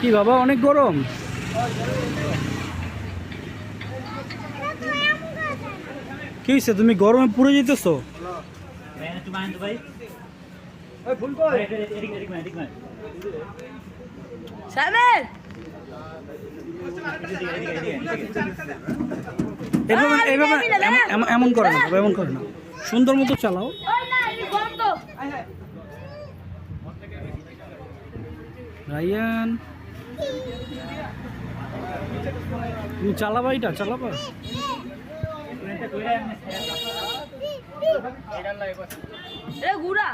কি বাবা অনেক গরম। কি হয়েছে? তুমি গরমে পুড়ে যেতেছো? এমন- করে না এমন করে না। সুন্দর মতো চালাও। রায়ান। তুমি চালাবা এটা চালাবা। এ গুড়া।